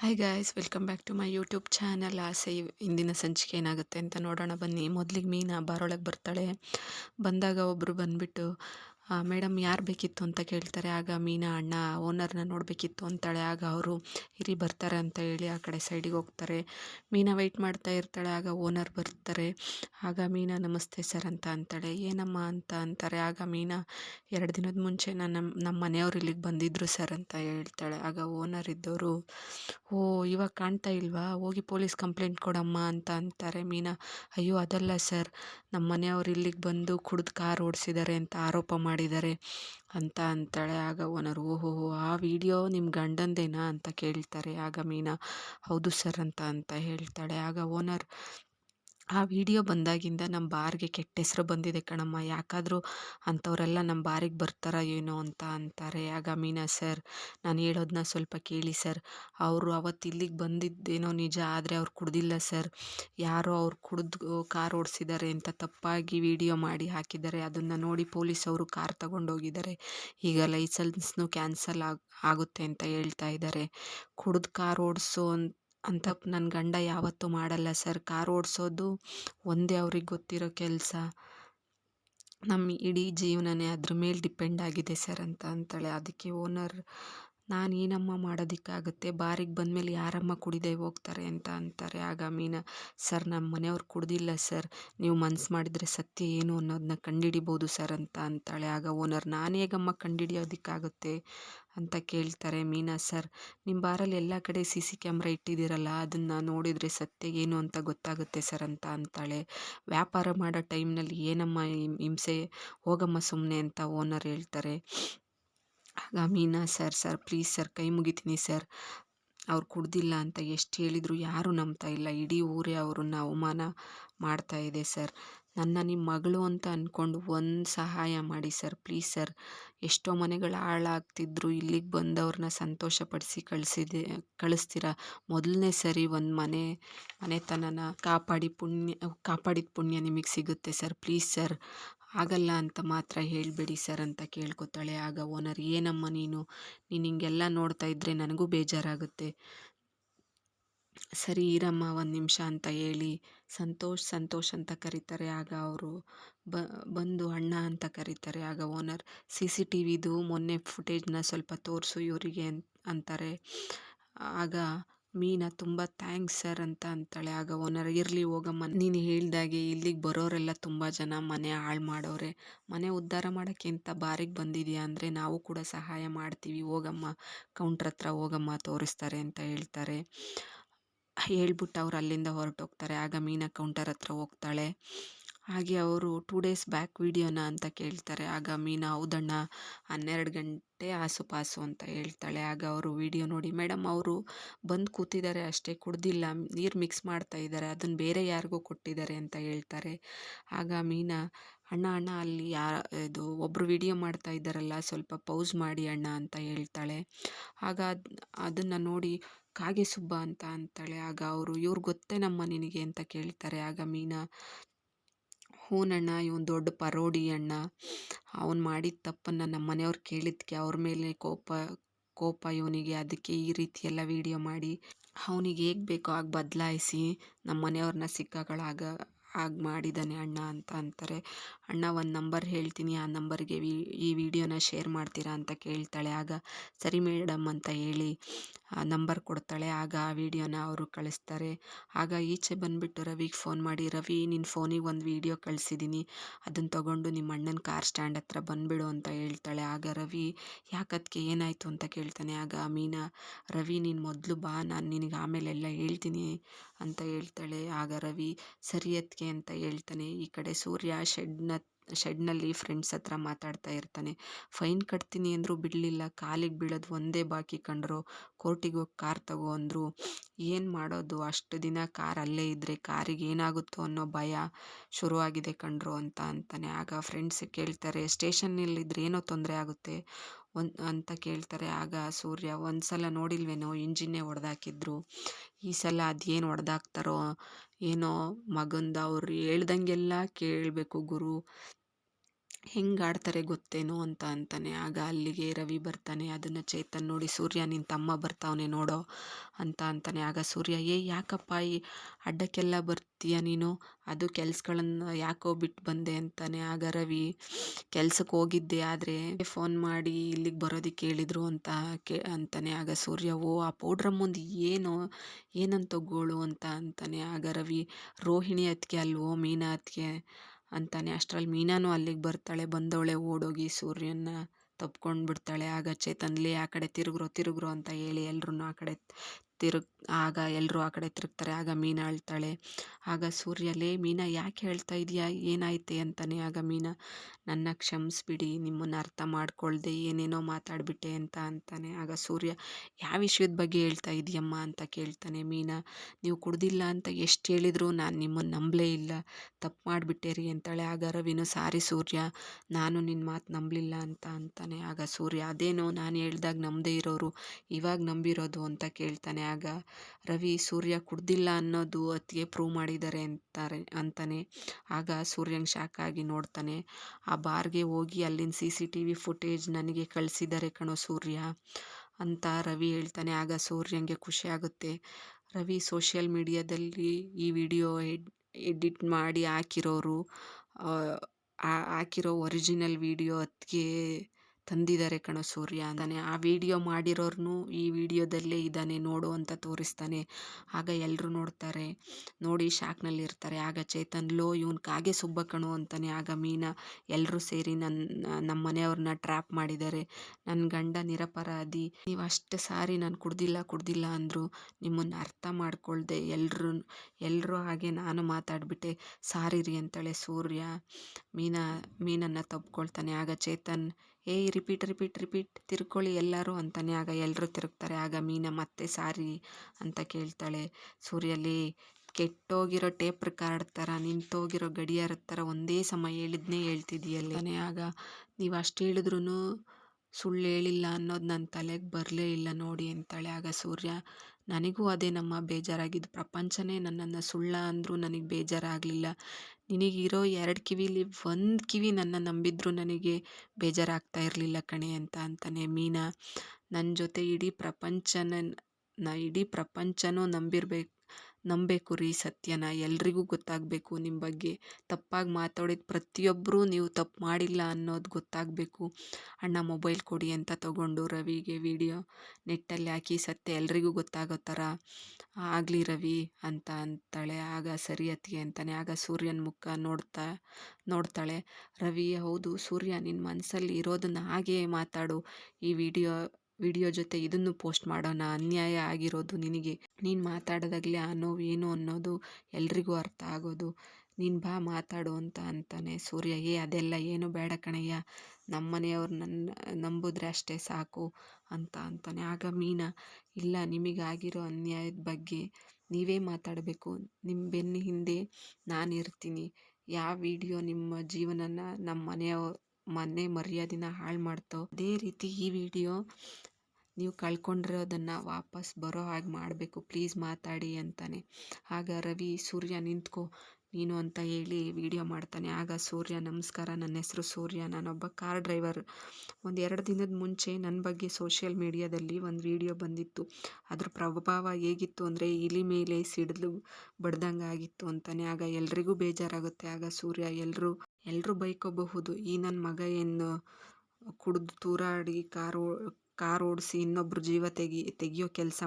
Hi guys welcome back to my YouTube channel ಆಸೆ ಇಂದಿನ ಸಂಚಿಕೆ ಏನಾಗುತ್ತೆ ಅಂತ ನೋಡೋಣ ಬನ್ನಿ. ಮೊದಲಿಗೆ ಮೀನಾ ಬಾರೊಳಗೆ ಬರ್ತಾಳೆ. ಬಂದಾಗ ಒಬ್ಬರು ಬಂದ್ಬಿಟ್ಟು ಮೇಡಮ್, ಯಾರು ಬೇಕಿತ್ತು ಅಂತ ಕೇಳ್ತಾರೆ. ಆಗ ಮೀನಾ, ಅಣ್ಣ, ಓನರ್ನ ನೋಡಬೇಕಿತ್ತು ಅಂತಾಳೆ. ಆಗ ಅವರು, ಇರಿ, ಬರ್ತಾರೆ ಅಂತ ಹೇಳಿ ಆ ಕಡೆ ಸೈಡಿಗೆ ಹೋಗ್ತಾರೆ. ಮೀನಾ ವೆಯ್ಟ್ ಮಾಡ್ತಾ ಇರ್ತಾಳೆ. ಆಗ ಓನರ್ ಬರ್ತಾರೆ. ಆಗ ಮೀನಾ, ನಮಸ್ತೆ ಸರ್ ಅಂತ ಅಂತಾಳೆ. ಏನಮ್ಮ ಅಂತ ಅಂತಾರೆ. ಆಗ ಮೀನಾ, ಎರಡು ದಿನದ ಮುಂಚೆ ನಾನು ನಮ್ಮ ನಮ್ಮ ಮನೆಯವ್ರು ಇಲ್ಲಿಗೆ ಬಂದಿದ್ದರು ಸರ್ ಅಂತ ಹೇಳ್ತಾಳೆ. ಆಗ ಓನರ್ ಇದ್ದವರು ಓ, ಇವಾಗ ಕಾಣ್ತಾ ಇಲ್ವಾ? ಹೋಗಿ ಪೊಲೀಸ್ ಕಂಪ್ಲೇಂಟ್ ಕೊಡಮ್ಮ ಅಂತ ಅಂತಾರೆ ಮೀನಾ. ಅಯ್ಯೋ, ಅದಲ್ಲ ಸರ್ ನಮ್ಮ ಮನೆಯವ್ರು ಇಲ್ಲಿಗೆ ಬಂದು ಕುಡಿದು ಕಾರ್ ಓಡಿಸಿದ್ದಾರೆ ಅಂತ ಆರೋಪ ಮಾಡಿದ್ದಾರೆ ಅಂತ ಅಂತಾಳೆ. ಆಗ ಓನರ್ ಓಹೋ ಆ ವಿಡಿಯೋ ನಿಮ್ಮ ಗಂಡಂದೇನಾ ಅಂತ ಕೇಳ್ತಾರೆ. ಆಗ ಮೀನಾ, ಹೌದು ಸರ್ ಅಂತ ಅಂತ ಹೇಳ್ತಾಳೆ. ಆಗ ಓನರ್ ಆ ವಿಡಿಯೋ ಬಂದಾಗಿಂದ ನಮ್ಮ ಬಾರ್ಗೆ ಕೆಟ್ಟ ಹೆಸರು ಬಂದಿದೆ ಕಣಮ್ಮ. ಯಾಕಾದರೂ ಅಂಥವರೆಲ್ಲ ನಮ್ಮ ಬಾರಿಗೆ ಬರ್ತಾರ ಏನೋ ಅಂತ ಅಂತಾರೆ. ಆಗ ಮೀನಾ ಸರ್, ನಾನು ಹೇಳೋದನ್ನ ಸ್ವಲ್ಪ ಕೇಳಿ ಸರ್. ಅವರು ಅವತ್ತು ಇಲ್ಲಿಗೆ ಬಂದಿದ್ದೇನೋ ನಿಜ, ಆದರೆ ಅವ್ರು ಕುಡ್ದಿಲ್ಲ ಸರ್. ಯಾರೋ ಅವ್ರು ಕುಡಿದು ಕಾರ್ ಓಡಿಸಿದ್ದಾರೆ ಅಂತ ತಪ್ಪಾಗಿ ವಿಡಿಯೋ ಮಾಡಿ ಹಾಕಿದ್ದಾರೆ. ಅದನ್ನು ನೋಡಿ ಪೊಲೀಸ್ ಅವರು ಕಾರ್ ತಗೊಂಡೋಗಿದ್ದಾರೆ. ಈಗ ಲೈಸೆನ್ಸ್ನು ಕ್ಯಾನ್ಸಲ್ ಆಗ್, ಆಗುತ್ತೆ ಅಂತ ಹೇಳ್ತಾ ಇದ್ದಾರೆ. ಕುಡ್ದು ಕಾರ್ ಓಡಿಸೋ ಅಂತ ನನ್ನ ಗಂಡ ಯಾವತ್ತೂ ಮಾಡಲ್ಲ ಸರ್. ಕಾರ್ ಓಡಿಸೋದು ಒಂದೇ ಅವ್ರಿಗೆ ಗೊತ್ತಿರೋ ಕೆಲಸ. ನಮ್ಮ ಇಡೀ ಜೀವನನೇ ಅದ್ರ ಮೇಲೆ ಡಿಪೆಂಡ್ ಆಗಿದೆ ಸರ್ ಅಂತ ಅಂತಾಳೆ. ಅದಕ್ಕೆ ಓನರ್ ನಾನು ಏನಮ್ಮ ಮಾಡೋದಕ್ಕಾಗುತ್ತೆ? ಬಾರಿಗೆ ಬಂದಮೇಲೆ ಯಾರಮ್ಮ ಕುಡಿದೇ ಹೋಗ್ತಾರೆ ಅಂತ ಅಂತಾರೆ. ಆಗ ಮೀನಾ, ಸರ್ ನಮ್ಮ ಮನೆಯವ್ರು ಕುಡಿದಿಲ್ಲ ಸರ್. ನೀವು ಮನ್ಸು ಮಾಡಿದರೆ ಸತ್ಯ ಏನು ಅನ್ನೋದನ್ನ ಕಂಡಿಡಿಬೋದು ಸರ್ ಅಂತ ಅಂತಾಳೆ. ಆಗ ಓನರ್, ನಾನು ಹೇಗಮ್ಮ ಕಂಡುಹಿಡಿಯೋದಕ್ಕಾಗುತ್ತೆ ಅಂತ ಕೇಳ್ತಾರೆ ಮೀನಾ, ಸರ್ ನಿಮ್ಮ ಬಾರಲ್ಲಿ ಎಲ್ಲ ಕಡೆ ಸಿ ಸಿ ಕ್ಯಾಮ್ರಾ ಇಟ್ಟಿದ್ದೀರಲ್ಲ, ಅದನ್ನು ನೋಡಿದರೆ ಸತ್ಯ ಏನು ಅಂತ ಗೊತ್ತಾಗುತ್ತೆ ಸರ್ ಅಂತ ಅಂತಾಳೆ. ವ್ಯಾಪಾರ ಮಾಡೋ ಟೈಮ್ನಲ್ಲಿ ಏನಮ್ಮ ಹಿಂಸೆ? ಹೋಗಮ್ಮ ಸುಮ್ಮನೆ ಅಂತ ಓನರ್ ಹೇಳ್ತಾರೆ. ಆಗ Meena sir sir, please sir, ಕೈ ಮುಗಿತೀನಿ ಸರ್. ಅವ್ರು ಕುಡ್ದಿಲ್ಲ ಅಂತ ಎಷ್ಟು ಹೇಳಿದ್ರು ಯಾರೂ ನಂಬ್ತಾ ಇಲ್ಲ. ಇಡೀ ಊರೇ ಅವ್ರನ್ನ ಅವಮಾನ ಮಾಡ್ತಾ ಇದೆ ಸರ್. ನನ್ನ ನಿಮ್ಮ ಮಗಳು ಅಂತ ಅಂದ್ಕೊಂಡು ಒಂದು ಸಹಾಯ ಮಾಡಿ ಸರ್, ಪ್ಲೀಸ್ ಸರ್. ಎಷ್ಟೋ ಮನೆಗಳು ಹಾಳಾಗ್ತಿದ್ರು, ಇಲ್ಲಿಗೆ ಬಂದವ್ರನ್ನ ಸಂತೋಷಪಡಿಸಿ ಕಳಿಸಿದೆ, ಕಳಿಸ್ತೀರ? ಮೊದಲನೇ ಸರಿ ಒಂದು ಮನೆ, ಮನೆತನನ ಕಾಪಾಡಿ ಪುಣ್ಯ, ಕಾಪಾಡಿದ ಪುಣ್ಯ ನಿಮಗೆ ಸಿಗುತ್ತೆ ಸರ್, ಪ್ಲೀಸ್ ಸರ್. ಆಗಲ್ಲ ಅಂತ ಮಾತ್ರ ಹೇಳಬೇಡಿ ಸರ್ ಅಂತ ಕೇಳ್ಕೊತಾಳೆ. ಆಗ ಓನರ್, ಏನಮ್ಮ ನೀನು? ನೀನು ಹಿಂಗೆಲ್ಲ ನೋಡ್ತಾ ಇದ್ದರೆ ನನಗೂ ಬೇಜಾರಾಗುತ್ತೆ. ಸರಿ ಇರಮ್ಮ, ಒಂದು ನಿಮಿಷ ಅಂತ ಹೇಳಿ. ಸಂತೋಷ್ ಸಂತೋಷ್ ಅಂತ ಕರೀತಾರೆ. ಆಗ ಅವರು ಬ, ಬಂದು ಅಣ್ಣ ಅಂತ ಕರೀತಾರೆ. ಆಗ ಓನರ್, ಸಿ ಸಿ ಟಿ ವಿದು ಮೊನ್ನೆ ಫುಟೇಜ್ನ ಸ್ವಲ್ಪ ತೋರಿಸು ಇವರಿಗೆ ಅಂತಾರೆ. ಆಗ ಮೀನಾ ತುಂಬ ಥ್ಯಾಂಕ್ಸ್ ಸರ್ ಅಂತ ಅಂತಾಳೆ. ಆಗ ಓನರ್, ಇರಲಿ ಹೋಗಮ್ಮ, ನೀನು ಹೇಳ್ದಾಗೆ ಇಲ್ಲಿಗೆ ಬರೋರೆಲ್ಲ ತುಂಬ ಜನ ಮನೆ ಹಾಳು ಮಾಡೋರೆ. ಮನೆ ಉದ್ಧಾರ ಮಾಡೋಕ್ಕೆ ಅಂತ ಬಾರಿಗೆ ಬಂದಿದೆಯಾ ಅಂದರೆ ನಾವು ಕೂಡ ಸಹಾಯ ಮಾಡ್ತೀವಿ. ಹೋಗಮ್ಮ ಕೌಂಟ್ರ್ ಹತ್ರ ಹೋಗಮ್ಮ ತೋರಿಸ್ತಾರೆ ಅಂತ ಹೇಳ್ತಾರೆ. ಹೇಳ್ಬಿಟ್ಟು ಅವ್ರು ಅಲ್ಲಿಂದ ಹೊರಟೋಗ್ತಾರೆ. ಆಗ ಮೀನಾ ಕೌಂಟರ್ ಹತ್ರ ಹೋಗ್ತಾಳೆ. ಹಾಗೆ ಅವರು ಟೂ ಡೇಸ್ ಬ್ಯಾಕ್ ವಿಡಿಯೋನ ಅಂತ ಕೇಳ್ತಾರೆ. ಆಗ ಮೀನಾ ಹೌದಣ್ಣ ಹನ್ನೆರಡು ಗಂಟೆ ಆಸುಪಾಸು ಅಂತ ಹೇಳ್ತಾಳೆ. ಆಗ ಅವರು ವಿಡಿಯೋ ನೋಡಿ ಮೇಡಮ್ ಅವರು ಬಂದು ಕೂತಿದ್ದಾರೆ, ಅಷ್ಟೇ ಕುಡ್ದಿಲ್ಲ, ನೀರು ಮಿಕ್ಸ್ ಮಾಡ್ತಾ ಇದ್ದಾರೆ ಅದನ್ನು ಬೇರೆ ಯಾರಿಗೂ ಕೊಟ್ಟಿದ್ದಾರೆ ಅಂತ ಹೇಳ್ತಾರೆ. ಆಗ ಮೀನಾ, ಅಣ್ಣ ಅಣ್ಣ, ಅಲ್ಲಿ ಯಾ, ಇದು ಒಬ್ಬರು ವಿಡಿಯೋ ಮಾಡ್ತಾ ಇದ್ದಾರಲ್ಲ, ಸ್ವಲ್ಪ ಪೌಸ್ ಮಾಡಿ ಅಣ್ಣ ಅಂತ ಹೇಳ್ತಾಳೆ. ಆಗ ಅದು, ಅದನ್ನು ನೋಡಿ, ಕಾಗೆ ಸುಬ್ಬ ಅಂತ ಅಂತಾಳೆ. ಆಗ ಅವರು, ಇವ್ರು ಗೊತ್ತೇ ನಮ್ಮ ನಿನಗೆ ಅಂತ ಕೇಳ್ತಾರೆ. ಆಗ ಮೀನಾ ಹೂನಣ್ಣ ಇವನು ದೊಡ್ಡ ಪರೋಡಿ ಅಣ್ಣ, ಅವ್ನು ಮಾಡಿದ ತಪ್ಪನ್ನು ನಮ್ಮ ಮನೆಯವ್ರು ಕೇಳಿದ್ದಕ್ಕೆ ಅವ್ರ ಮೇಲೆ ಕೋಪ ಕೋಪ ಇವನಿಗೆ. ಅದಕ್ಕೆ ಈ ರೀತಿ ಎಲ್ಲ ವಿಡಿಯೋ ಮಾಡಿ ಅವನಿಗೆ ಹೇಗೆ ಬೇಕೋ ಆಗ ಬದಲಾಯಿಸಿ ನಮ್ಮ ಮನೆಯವ್ರನ್ನ ಸಿಕ್ಕಗಳಾಗ ಆಗ ಮಾಡಿದ್ದಾನೆ ಅಣ್ಣ ಅಂತ ಅಂತಾರೆ. ಅಣ್ಣ ಒಂದು ನಂಬರ್ ಹೇಳ್ತೀನಿ, ಆ ನಂಬರ್ಗೆ ವಿ, ಈ ವಿಡಿಯೋನ ಶೇರ್ ಮಾಡ್ತೀರಾ ಅಂತ ಕೇಳ್ತಾಳೆ. ಆಗ ಸರಿ ಮೇಡಮ್ ಅಂತ ಹೇಳಿ, ಆ ನಂಬರ್ ಕೊಡ್ತಾಳೆ. ಆಗ ಆ ವಿಡಿಯೋನ ಅವರು ಕಳಿಸ್ತಾರೆ. ಆಗ ಈಚೆ ಬಂದುಬಿಟ್ಟು ರವಿಗೆ ಫೋನ್ ಮಾಡಿ, ರವಿ ನಿನ್ನ ಫೋನಿಗೆ ಒಂದು ವಿಡಿಯೋ ಕಳಿಸಿದ್ದೀನಿ ಅದನ್ನು ತೊಗೊಂಡು ನಿಮ್ಮ ಅಣ್ಣನ ಕಾರ್ ಸ್ಟ್ಯಾಂಡ್ ಹತ್ರ ಬಂದುಬಿಡು ಅಂತ ಹೇಳ್ತಾಳೆ. ಆಗ ರವಿ ಯಾಕದಕ್ಕೆ ಏನಾಯಿತು? ಅಂತ ಕೇಳ್ತಾನೆ. ಆಗ ಮೀನಾ ರವಿ, ನೀನು ಮೊದಲು ಬಾ, ನಾನು ನಿನಗೆ ಆಮೇಲೆ ಎಲ್ಲ ಹೇಳ್ತೀನಿ ಅಂತ ಹೇಳ್ತಾಳೆ. ಆಗ ರವಿ, ಸರಿ ಅಂತ ಹೇಳ್ತಾನೆ. ಈ ಕಡೆ ಸೂರ್ಯ, ಶೆಡ್ನ ಶೆಡ್ನಲ್ಲಿ ಫ್ರೆಂಡ್ಸ್ ಹತ್ರ ಮಾತಾಡ್ತಾ ಇರ್ತಾನೆ. ಫೈನ್ ಕಟ್ತೀನಿ ಅಂದರೂ ಬಿಡಲಿಲ್ಲ. ಕಾಲಿಗೆ ಬೀಳೋದು ಒಂದೇ ಬಾಕಿ ಕಂಡ್ರು. ಕೋರ್ಟಿಗೆ ಹೋಗಿ ಕಾರ್ ತಗೋ ಅಂದರು. ಏನು ಮಾಡೋದು? ಅಷ್ಟು ದಿನ ಕಾರ್ ಅಲ್ಲೇ ಇದ್ದರೆ ಕಾರಿಗೆ ಏನಾಗುತ್ತೋ ಅನ್ನೋ ಭಯ ಶುರುವಾಗಿದೆ ಕಂಡ್ರು ಅಂತ ಅಂತಾನೆ. ಆಗ ಫ್ರೆಂಡ್ಸ್ ಕೇಳ್ತಾರೆ ಸ್ಟೇಷನ್ನಲ್ಲಿದ್ದರೆ ಏನೋ ತೊಂದರೆ ಆಗುತ್ತೆ? ಒಂದು ಅಂತ ಕೇಳ್ತಾರೆ. ಆಗ ಸೂರ್ಯ ಒಂದು ಸಲ ನೋಡಿಲ್ವೇನೋ? ಇಂಜಿನ್ನೇ ಹೊಡೆದಾಕಿದ್ರು ಈ ಸಲ ಅದೇನು ಹೊಡೆದಾಕ್ತಾರೋ ಏನೋ ಮಗಂದು ಅವ್ರು ಹೇಳ್ದಂಗೆಲ್ಲ ಕೇಳಬೇಕು ಗುರು. ಹೆಂಗೆ ಆಡ್ತಾರೆ ಗೊತ್ತೇನೋ ಅಂತ ಅಂತಾನೆ. ಆಗ ಅಲ್ಲಿಗೆ ರವಿ ಬರ್ತಾನೆ, ಅದನ್ನು ಚೇತನ್ ನೋಡಿ ಸೂರ್ಯ ನಿನ್ನ ತಮ್ಮ ಬರ್ತಾವನೆ ನೋಡೋ ಅಂತ ಅಂತಾನೆ. ಆಗ ಸೂರ್ಯ, ಏ, ಯಾಕಪ್ಪ ಈ ಅಡ್ಡಕ್ಕೆಲ್ಲ ಬರ್ತೀಯ ನೀನು? ಅದು ಕೆಲ್ಸಗಳನ್ನು ಯಾಕೋ ಬಿಟ್ಟು ಬಂದೆ ಅಂತಾನೆ. ಆಗ ರವಿ ಕೆಲ್ಸಕ್ಕೆ ಹೋಗಿದ್ದೆ, ಆದರೆ ಫೋನ್ ಮಾಡಿ ಇಲ್ಲಿಗೆ ಬರೋದಕ್ಕೆ ಹೇಳಿದ್ರು ಅಂತ ಕೇ, ಅಂತಾನೆ. ಆಗ ಸೂರ್ಯ, ಓ, ಆ ಪೌಡ್ರ ಮುಂದೆ ಏನು? ಏನಂತ ಗೋಳು? ಅಂತ ಅಂತಾನೆ. ಆಗ ರವಿ, ರೋಹಿಣಿ ಅತ್ತಿಗೆ ಅಲ್ವೋ, ಮೀನಾ ಅತ್ತಿಗೆ ಅಂತಾನೆ. ಅಷ್ಟರಲ್ಲಿ ಮೀನಾನು ಅಲ್ಲಿಗೆ ಬರ್ತಾಳೆ. ಬಂದವಳೆ ಓಡೋಗಿ ಸೂರ್ಯನ ತಪ್ಕೊಂಡು ಬಿಡ್ತಾಳೆ. ಆಗ ಚೇತನ್ಲಿ ಆ ಕಡೆ ತಿರುಗ್ರೋ ತಿರುಗ್ರೋ ಅಂತ ಹೇಳಿ ಎಲ್ರೂ ಆ ಕಡೆ ತಿರುಗ್, ಆಗ ಎಲ್ಲರೂ ಆ ಕಡೆ ತಿರುಗ್ತಾರೆ, ಆಗ ಮೀನಾ ಅಳ್ತಾಳೆ. ಆಗ ಸೂರ್ಯ ಲೇ ಮೀನಾ, ಯಾಕೆ ಹೇಳ್ತಾ ಇದೆಯಾ? ಏನಾಯ್ತೆ? ಅಂತಾನೆ. ಆಗ ಮೀನಾ, ನನ್ನ ಕ್ಷಮಿಸ್ಬಿಡಿ, ನಿಮ್ಮನ್ನು ಅರ್ಥ ಮಾಡ್ಕೊಳ್ದೆ, ಏನೇನೋ ಮಾತಾಡಿಬಿಟ್ಟೆ ಅಂತ, ಅಂತಾನೆ. ಆಗ ಸೂರ್ಯ, ಯಾವ ವಿಷಯದ ಬಗ್ಗೆ ಹೇಳ್ತಾ ಇದೆಯಮ್ಮ? ಅಂತ ಕೇಳ್ತಾನೆ ಮೀನಾ. ನೀವು ಕುಡ್ದಿಲ್ಲ ಅಂತ ಎಷ್ಟು ಹೇಳಿದ್ರು ನಾನು ನಿಮ್ಮನ್ನು ನಂಬಲೇ ಇಲ್ಲ. ತಪ್ಪು ಮಾಡಿಬಿಟ್ಟೆ ರೀ ಅಂತಾಳೆ. ಆಗ ರವಿನು ಸಾರಿ ಸೂರ್ಯ, ನಾನು ನಿನ್ನ ಮಾತು ನಂಬಲಿಲ್ಲ ಅಂತ, ಅಂತಾನೆ. ಆಗ ಸೂರ್ಯ, ಅದೇನೋ ನಾನು ಹೇಳ್ದಾಗ ನಂಬದೇ ಇರೋರು, ಇವಾಗ ನಂಬಿರೋದು, ಅಂತ ಕೇಳ್ತಾನೆ. ಆಗ ರವಿ ಸೂರ್ಯ ಕುಡ್ದಿಲ್ಲ ಅನ್ನೋದು ಅತ್ತಿಗೆ ಪ್ರೂವ್ ಮಾಡಿದ್ದಾರೆ ಅಂತಾರೆ, ಅಂತಾನೆ. ಆಗ ಸೂರ್ಯಂಗೆ ಶಾಕ್ ಆಗಿ ನೋಡ್ತಾನೆ. ಆ ಬಾರ್ಗೆ ಹೋಗಿ ಅಲ್ಲಿನ C C T V footage ನನಗೆ ಕಳಿಸಿದ್ದಾರೆ ಕಣೋ ಸೂರ್ಯ ಅಂತ ರವಿ ಹೇಳ್ತಾನೆ. ಆಗ ಸೂರ್ಯಂಗೆ ಖುಷಿ ಆಗುತ್ತೆ. ರವಿ ಸೋಷಿಯಲ್ ಮೀಡಿಯಾದಲ್ಲಿ ಈ ವಿಡಿಯೋ ಎಡ್ ಎಡಿಟ್ ಮಾಡಿ ಹಾಕಿರೋರು ಹಾಕಿರೋ ಒರಿಜಿನಲ್ ವಿಡಿಯೋ ಅತ್ತಿಗೆ ತಂದಿದ್ದಾರೆ ಕಣೋ ಸೂರ್ಯ ಅಂತಾನೆ. ಆ ವಿಡಿಯೋ ಮಾಡಿರೋರ್ನು ಈ ವಿಡಿಯೋದಲ್ಲೇ ಇದ್ದಾನೆ, ನೋಡು ಅಂತ ತೋರಿಸ್ತಾನೆ. ಆಗ ಎಲ್ಲರೂ ನೋಡ್ತಾರೆ. ನೋಡಿ ಶಾಕ್ನಲ್ಲಿ ಇರ್ತಾರೆ ಆಗ ಚೇತನ್, ಲೋ, ಇವನ್ ಕಾಗೆ ಸುಬ್ಬ ಕಣೋ ಅಂತಾನೆ. ಆಗ ಮೀನಾ ಎಲ್ಲರೂ ಸೇರಿ ನನ್ನ ನಮ್ಮ ಮನೆಯವ್ರನ್ನ ಟ್ರ್ಯಾಪ್ ಮಾಡಿದ್ದಾರೆ. ನನ್ನ ಗಂಡ ನಿರಪರಾಧಿ. ನೀವು ಅಷ್ಟು ಸಾರಿ ನಾನು ಕುಡ್ದಿಲ್ಲ ಕುಡ್ದಿಲ್ಲ ಅಂದರು ನಿಮ್ಮನ್ನು ಅರ್ಥ ಮಾಡ್ಕೊಳ್ದೆ. ಎಲ್ಲರೂ ಎಲ್ಲರೂ ಹಾಗೆ ನಾನು ಮಾತಾಡಿಬಿಟ್ಟೆ. ಸಾರಿ ರೀ ಅಂತಾಳೆ ಸೂರ್ಯ. ಮೀನಾ, ಮೀನನ್ನು ತಬ್ಕೊಳ್ತಾನೆ. ಆಗ ಚೇತನ್ ಏಯ್ ರಿಪೀಟ್ ರಿಪೀಟ್ ರಿಪೀಟ್, ತಿರ್ಕೊಳ್ಳಿ ಎಲ್ಲರೂ ಅಂತಾನೆ. ಆಗ ಎಲ್ಲರೂ ತಿರುಗ್ತಾರೆ. ಆಗ ಮೀನಾ ಮತ್ತೆ ಸಾರಿ ಅಂತ ಕೇಳ್ತಾಳೆ. ಸೂರ್ಯಲಿ, ಕೆಟ್ಟೋಗಿರೋ ಟೇಪ್ ರೆಕಾರ್ಡ್ ಥರ ನಿಂತೋಗಿರೋ ಗಡಿಯಾರದ ಥರ ಒಂದೇ ಸಮ ಹೇಳಿದ್ನೇ ಹೇಳ್ತಿದ್ದೀಯಲ್ಲೇ. ಆಗ ನೀವು ಅಷ್ಟು ಹೇಳಿದ್ರೂ ಸುಳ್ಳು ಹೇಳಿಲ್ಲ ಅನ್ನೋದು ನನ್ನ ತಲೆಗೆ ಬರಲೇ ಇಲ್ಲ ನೋಡಿ ಅಂತಾಳೆ. ಆಗ ಸೂರ್ಯ ನನಗೂ ಅದೇ ನಮ್ಮ ಬೇಜಾರಾಗಿದ್ದು. ಪ್ರಪಂಚನೇ ನನ್ನನ್ನು ಸುಳ್ಳ ಅಂದರೂ ನನಗೆ ಬೇಜಾರಾಗಲಿಲ್ಲ. ನಿನಗಿರೋ ಎರಡು ಕಿವಿಲಿ ಒಂದು ಕಿವಿ ನನ್ನ ನಂಬಿದ್ರು ನನಗೆ ಬೇಜಾರಾಗ್ತಾ ಇರಲಿಲ್ಲ ಕಣೆ ಅಂತ ಅಂತಾನೆ ಮೀನಾ. ನನ್ನ ಜೊತೆ ಇಡೀ ಪ್ರಪಂಚನ, ನಾ ಇಡೀ ಪ್ರಪಂಚನೂ ನಂಬಿರ್ಬೇಕು. ನಂಬಬೇಕು ರೀ ಸತ್ಯನ, ಎಲ್ರಿಗೂ ಗೊತ್ತಾಗಬೇಕು ನಿಮ್ಮ ಬಗ್ಗೆ. ತಪ್ಪಾಗಿ ಮಾತಾಡಿದ ಪ್ರತಿಯೊಬ್ಬರೂ ನೀವು ತಪ್ಪು ಮಾಡಿಲ್ಲ ಅನ್ನೋದು ಗೊತ್ತಾಗಬೇಕು. ಅಣ್ಣ ಮೊಬೈಲ್ ಕೊಡಿ ಅಂತ ತಗೊಂಡು ರವಿಗೆ ವಿಡಿಯೋ ನೆಟ್ಟಲ್ಲಿ ಹಾಕಿ ಸತ್ಯ ಎಲ್ರಿಗೂ ಗೊತ್ತಾಗೋ ಥರ ಆಗಲಿ ರವಿ ಅಂತ ಅಂತಾಳೆ. ಆಗ ಸರಿ ಅತ್ತಿಗೆ ಅಂತಾನೆ. ಆಗ ಸೂರ್ಯನ ಮುಖ ನೋಡ್ತಾ, ನೋಡ್ತಾಳೆ. ರವಿ, ಹೌದು ಸೂರ್ಯ ನಿನ್ನ ಮನಸ್ಸಲ್ಲಿ ಇರೋದನ್ನು ಹಾಗೆಯೇ ಮಾತಾಡು. ಈ ವಿಡಿಯೋ ವಿಡಿಯೋ ಜೊತೆ ಇದನ್ನು ಪೋಸ್ಟ್ ಮಾಡೋಣ, ಅನ್ಯಾಯ ಆಗಿರೋದು ನಿನಗೆ. ನೀನು ಮಾತಾಡೋದಾಗಲಿ ಆ ನೋವು ಏನು ಅನ್ನೋದು ಎಲ್ರಿಗೂ ಅರ್ಥ ಆಗೋದು. ನೀನು ಬಾ ಮಾತಾಡು ಅಂತ ಅಂತಾನೆ ಸೂರ್ಯ, ಏ ಅದೆಲ್ಲ ಏನು ಬೇಡ ಕಣಯ್ಯ ನಮ್ಮ ಮನೆಯವ್ರು ನನ್ನ ನಂಬಿದ್ರೆ ಅಷ್ಟೇ ಸಾಕು ಅಂತ ಅಂತಾನೆ. ಆಗ ಮೀನಾ, ಇಲ್ಲ ನಿಮಗಾಗಿರೋ ಅನ್ಯಾಯದ ಬಗ್ಗೆ ನೀವೇ ಮಾತಾಡಬೇಕು. ನಿಮ್ಮ ಬೆನ್ನ ಹಿಂದೆ ನಾನು ಇರ್ತೀನಿ. ಯಾವ ವಿಡಿಯೋ ನಿಮ್ಮ ಜೀವನನ ನಮ್ಮ ಮನೆಯ ಮನೆ ಮರ್ಯಾದಿನ ಹಾಳು ಮಾಡ್ತೋ? ಅದೇ ರೀತಿ ಈ ವಿಡಿಯೋ ನೀವು ಕಳ್ಕೊಂಡಿರೋದನ್ನು ವಾಪಸ್ ಬರೋ ಹಾಗೆ ಮಾಡಬೇಕು. ಪ್ಲೀಸ್ ಮಾತಾಡಿ ಅಂತಾನೆ. ಆಗ ರವಿ, ಸೂರ್ಯ ನಿಂತ್ಕೋ, ನೀನು ಅಂತ ಹೇಳಿ ವಿಡಿಯೋ ಮಾಡ್ತಾನೆ. ಆಗ ಸೂರ್ಯ, ನಮಸ್ಕಾರ, ನನ್ನ ಹೆಸರು ಸೂರ್ಯ. ನಾನೊಬ್ಬ ಕಾರ್ ಡ್ರೈವರ್. ಒಂದು ಎರಡು ದಿನದ ಮುಂಚೆ ನನ್ನ ಬಗ್ಗೆ ಸೋಷಿಯಲ್ ಮೀಡಿಯಾದಲ್ಲಿ ಒಂದು ವಿಡಿಯೋ ಬಂದಿತ್ತು. ಅದ್ರ ಪ್ರಭಾವ ಹೇಗಿತ್ತು ಅಂದರೆ ಇಲಿ ಮೇಲೆ ಸಿಡಿದು ಬಡ್ದಂಗೆ ಆಗಿತ್ತು ಅಂತಾನೆ. ಆಗ ಎಲ್ರಿಗೂ ಬೇಜಾರಾಗುತ್ತೆ. ಆಗ ಸೂರ್ಯ ಎಲ್ಲರೂ ಎಲ್ಲರೂ ಬೈಕೋಬಹುದು. ಈ ನನ್ನ ಮಗ ಏನು ಕುಡಿದು ತೂರಾಡಿ ಕಾರು ಕಾರ್ ಓಡಿಸಿ ಇನ್ನೊಬ್ರ ಜೀವ ತೆಗಿ, ತೆಗಿಯೋ ಕೆಲಸ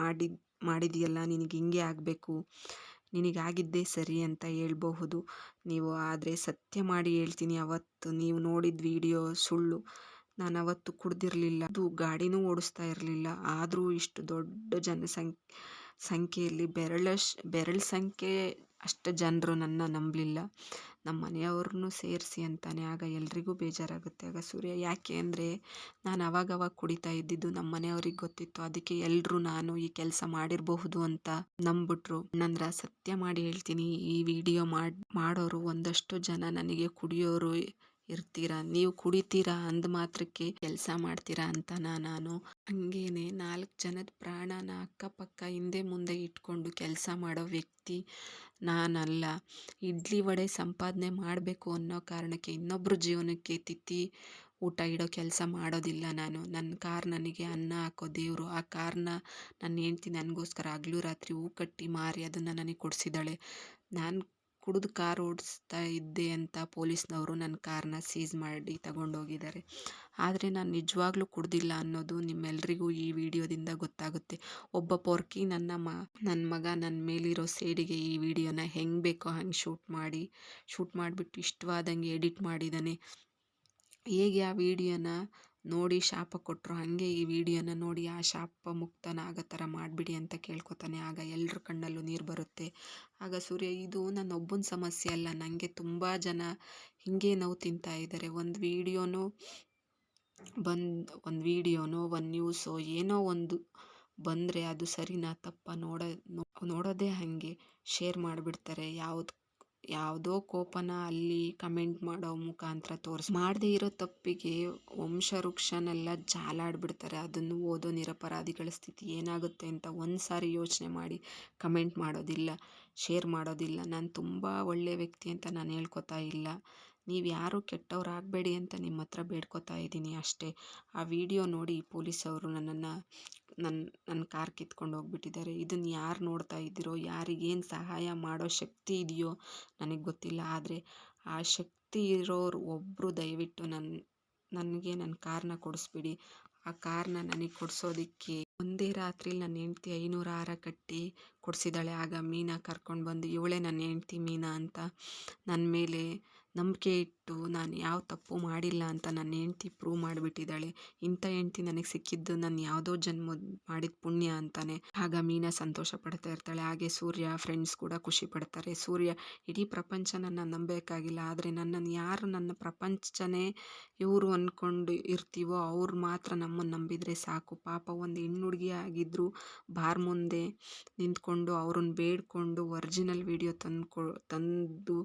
ಮಾಡಿ ಮಾಡಿದೆಯಲ್ಲ, ನಿನಗೆ ಹಿಂಗೆ ಆಗಬೇಕು. ನಿನಗಾಗಿದ್ದೇ ಸರಿ ಅಂತ ಹೇಳ್ಬಹುದು. ನೀವು ಆದರೆ ಸತ್ಯ ಮಾಡಿ ಹೇಳ್ತೀನಿ ಅವತ್ತು. ನೀವು ನೋಡಿದ ವಿಡಿಯೋ ಸುಳ್ಳು. ನಾನು ಅವತ್ತು ಕುಡ್ದಿರಲಿಲ್ಲ. ಅದು ಗಾಡಿನೂ ಓಡಿಸ್ತಾ ಇರಲಿಲ್ಲ. ಆದರೂ ಇಷ್ಟು ದೊಡ್ಡ ಜನಸಂಖ್ಯೆ, ಸಂಖ್ಯೆಯಲ್ಲಿ ಬೆರಳಶ್, ಬೆರಳು ಸಂಖ್ಯೆ ಅಷ್ಟು ಜನರು ನನ್ನ ನಂಬಲಿಲ್ಲ. ನಮ್ಮ ಮನೆಯವ್ರನ್ನೂ ಸೇರಿಸಿ ಅಂತಾನೆ ಆಗ ಎಲ್ರಿಗೂ ಬೇಜಾರಾಗುತ್ತೆ. ಆಗ ಸೂರ್ಯ, ಯಾಕೆ ಅಂದರೆ ನಾನು ಅವಾಗವಾಗ ಕುಡಿತಾ ಇದ್ದಿದ್ದು ನಮ್ಮ ಮನೆಯವ್ರಿಗೆ ಗೊತ್ತಿತ್ತು. ಅದಕ್ಕೆ ಎಲ್ಲರೂ ನಾನು ಈ ಕೆಲಸ ಮಾಡಿರಬಹುದು ಅಂತ ನಂಬಿಟ್ರು ನಂದ್ರ ಸತ್ಯ ಮಾಡಿ ಹೇಳ್ತೀನಿ. ಈ ವಿಡಿಯೋ ಮಾಡಿ, ಮಾಡೋರು ಒಂದಷ್ಟು ಜನ ನನಗೆ ಕುಡಿಯೋರು ಇರ್ತೀರಾ. ನೀವು ಕುಡಿತೀರಾ ಅಂದ ಮಾತ್ರಕ್ಕೆ ಕೆಲಸ ಮಾಡ್ತೀರಾ ಅಂತ ನಾನು. ಹಂಗೇನೆ ನಾಲ್ಕು ಜನದ ಪ್ರಾಣನ ಅಕ್ಕಪಕ್ಕ ಹಿಂದೆ ಮುಂದೆ ಇಟ್ಕೊಂಡು ಕೆಲಸ ಮಾಡೋ ವ್ಯಕ್ತಿ ನಾನಲ್ಲ. ಇಡ್ಲಿ ವಡೆ ಸಂಪಾದನೆ ಮಾಡಬೇಕು ಅನ್ನೋ ಕಾರಣಕ್ಕೆ ಇನ್ನೊಬ್ಬರ ಜೀವನಕ್ಕೆ ತಿತ್ತಿ ಊಟ ಇಡೋ ಕೆಲಸ ಮಾಡೋದಿಲ್ಲ ನಾನು. ನನ್ನ ಕಾರ್ ನನಗೆ ಅನ್ನ ಹಾಕೋ ದೇವರು. ಆ ಕಾರ್ನ ನನ್ನ ಹೆಂಡ್ತಿ ನನಗೋಸ್ಕರ ಹಗ್ಲು ರಾತ್ರಿ ಹೂ ಕಟ್ಟಿ ಮಾರಿ ಅದನ್ನು ನನಗೆ ಕೊಡಿಸಿದ್ದಾಳೆ. ನಾನು ಕುಡಿದು ಕಾರ್ ಓಡಿಸ್ತಾ ಇದ್ದೆ ಅಂತ ಪೊಲೀಸ್ನವರು ನನ್ನ ಕಾರ್ನ ಸೀಸ್ ಮಾಡಿ ತಗೊಂಡೋಗಿದ್ದಾರೆ. ಆದರೆ ನಾನು ನಿಜವಾಗ್ಲೂ ಕುಡ್ದಿಲ್ಲ ಅನ್ನೋದು ನಿಮ್ಮೆಲ್ರಿಗೂ ಈ ವಿಡಿಯೋದಿಂದ ಗೊತ್ತಾಗುತ್ತೆ. ಒಬ್ಬ ಪೊರ್ಕಿ ನನ್ನ ಮ ನನ್ನ ಮಗ ನನ್ನ ಮೇಲಿರೋ ಸೇಡಿಗೆ ಈ ವಿಡಿಯೋನ ಹೆಂಗೆ ಬೇಕೋ ಹಂಗೆ ಶೂಟ್ ಮಾಡಿ, ಶೂಟ್ ಮಾಡಿಬಿಟ್ಟು ಇಷ್ಟವಾದಂಗೆ ಎಡಿಟ್ ಮಾಡಿದ್ದಾನೆ ಹೇಗೆ ಆ ವಿಡಿಯೋನ ನೋಡಿ ಶಾಪ ಕೊಟ್ಟರು ಹಾಗೆ ಈ ವಿಡಿಯೋನ ನೋಡಿ ಆ ಶಾಪ ಮುಕ್ತನ ಆಗೋ ಥರ ಮಾಡಿಬಿಡಿ ಅಂತ ಕೇಳ್ಕೊತಾನೆ. ಆಗ ಎಲ್ಲರ ಕಣ್ಣಲ್ಲೂ ನೀರು ಬರುತ್ತೆ. ಆಗ ಸೂರ್ಯ, ಇದು ನನ್ನ ಒಬ್ಬನ ಸಮಸ್ಯೆ ಅಲ್ಲ. ನನಗೆ ತುಂಬ ಜನ ಹೀಗೆ ನೋವು ತಿಂತಾ ಇದ್ದಾರೆ ಒಂದು ವೀಡಿಯೋನೋ, ಬಂದು, ಒಂದು ವೀಡಿಯೋನೋ, ಒಂದು ನ್ಯೂಸೋ, ಏನೋ ಒಂದು ಬಂದರೆ ಅದು ಸರಿನಾ, ತಪ್ಪ ನೋಡೋ ನೋಡೋದೇ ಹಾಗೆ. ಶೇರ್ ಮಾಡಿಬಿಡ್ತಾರೆ. ಯಾವ್ದು ಯಾವುದೋ ಕೋಪನ ಅಲ್ಲಿ ಕಮೆಂಟ್ ಮಾಡೋ ಮುಖಾಂತರ ತೋರಿಸಿ ಮಾಡದೇ ಇರೋ ತಪ್ಪಿಗೆ ವಂಶ ವೃಕ್ಷನೆಲ್ಲ ಜಾಲಾಡ್ಬಿಡ್ತಾರೆ. ಅದನ್ನು ಓದೋ ನಿರಪರಾಧಿಗಳ ಸ್ಥಿತಿ ಏನಾಗುತ್ತೆ ಅಂತ ಒಂದು ಸಾರಿ ಯೋಚನೆ ಮಾಡಿ ಕಮೆಂಟ್ ಮಾಡೋದಿಲ್ಲ ಶೇರ್ ಮಾಡೋದಿಲ್ಲ. ನಾನು ತುಂಬ ಒಳ್ಳೆಯ ವ್ಯಕ್ತಿ ಅಂತ ನಾನು ಹೇಳ್ಕೊತಾ ಇಲ್ಲ. ನೀವು ಯಾರು ಕೆಟ್ಟವರಾಗಬೇಡಿ ಅಂತ ನಿಮ್ಮ ಹತ್ರ ಬೇಡ್ಕೊತಾ ಇದ್ದೀನಿ ಅಷ್ಟೇ. ಆ ವಿಡಿಯೋ ನೋಡಿ ಪೊಲೀಸವರು ನನ್ನನ್ನು ನನ್ನ ನನ್ನ ಕಾರ್ ಕಿತ್ಕೊಂಡು ಹೋಗ್ಬಿಟ್ಟಿದ್ದಾರೆ. ಇದನ್ನು ಯಾರು ನೋಡ್ತಾ ಇದ್ದೀರೋ, ಯಾರಿಗೇನು ಸಹಾಯ ಮಾಡೋ ಶಕ್ತಿ ಇದೆಯೋ ನನಗೆ ಗೊತ್ತಿಲ್ಲ. ಆದರೆ ಆ ಶಕ್ತಿ ಇರೋರು ಒಬ್ಬರು ದಯವಿಟ್ಟು ನನ್ನ ನನಗೆ ನನ್ನ ಕಾರನ್ನ ಕೊಡಿಸ್ಬಿಡಿ. ಆ ಕಾರನ್ನ ನನಗೆ ಕೊಡಿಸೋದಕ್ಕೆ ಒಂದೇ ರಾತ್ರಿಲಿ ನನ್ನ ಹೆಂಡ್ತಿ ಐನೂರು ಹಾರ ಕಟ್ಟಿ ಕೊಡಿಸಿದ್ದಾಳೆ ಆಗ ಮೀನಾ ಕರ್ಕೊಂಡು ಬಂದು, ಇವಳೇ ನನ್ನ ಹೆಂಡ್ತಿ ಮೀನಾ ಅಂತ ನನ್ನ ಮೇಲೆ ನಂಬಿಕೆ ಇಟ್ಟು ನಾನು ಯಾವ ತಪ್ಪು ಮಾಡಿಲ್ಲ ಅಂತ ನನ್ನ ಹೆಂಡ್ತಿ ಪ್ರೂವ್ ಮಾಡಿಬಿಟ್ಟಿದ್ದಾಳೆ. ಇಂಥ ಹೆಂಡ್ತಿ ನನಗೆ ಸಿಕ್ಕಿದ್ದು ನಾನು ಯಾವುದೋ ಜನ್ಮ ಮಾಡಿದ ಪುಣ್ಯ ಅಂತಾನೆ. ಆಗ ಮೀನಾ ಸಂತೋಷ ಪಡ್ತಾ ಇರ್ತಾಳೆ. ಹಾಗೆ ಸೂರ್ಯ ಫ್ರೆಂಡ್ಸ್ ಕೂಡ ಖುಷಿ ಪಡ್ತಾರೆ. ಸೂರ್ಯ ಇಡೀ ಪ್ರಪಂಚ ನನ್ನ ನಂಬಬೇಕಾಗಿಲ್ಲ. ಆದರೆ ನನ್ನನ್ನು ಯಾರು ನನ್ನ ಪ್ರಪಂಚನೇ ಇವರು ಅಂದ್ಕೊಂಡು ಇರ್ತೀವೋ ಅವ್ರು ಮಾತ್ರ ನಮ್ಮನ್ನು ನಂಬಿದರೆ ಸಾಕು. ಪಾಪ ಒಂದು ಹೆಣ್ಣು ಹುಡುಗಿ ಆಗಿದ್ದರೂ ಬಾರ್ ಮುಂದೆ ನಿಂತ್ಕೊಂಡು ಅವ್ರನ್ನ ಬೇಡಿಕೊಂಡು ಒರಿಜಿನಲ್ ವಿಡಿಯೋ ತಂದು ತಂದು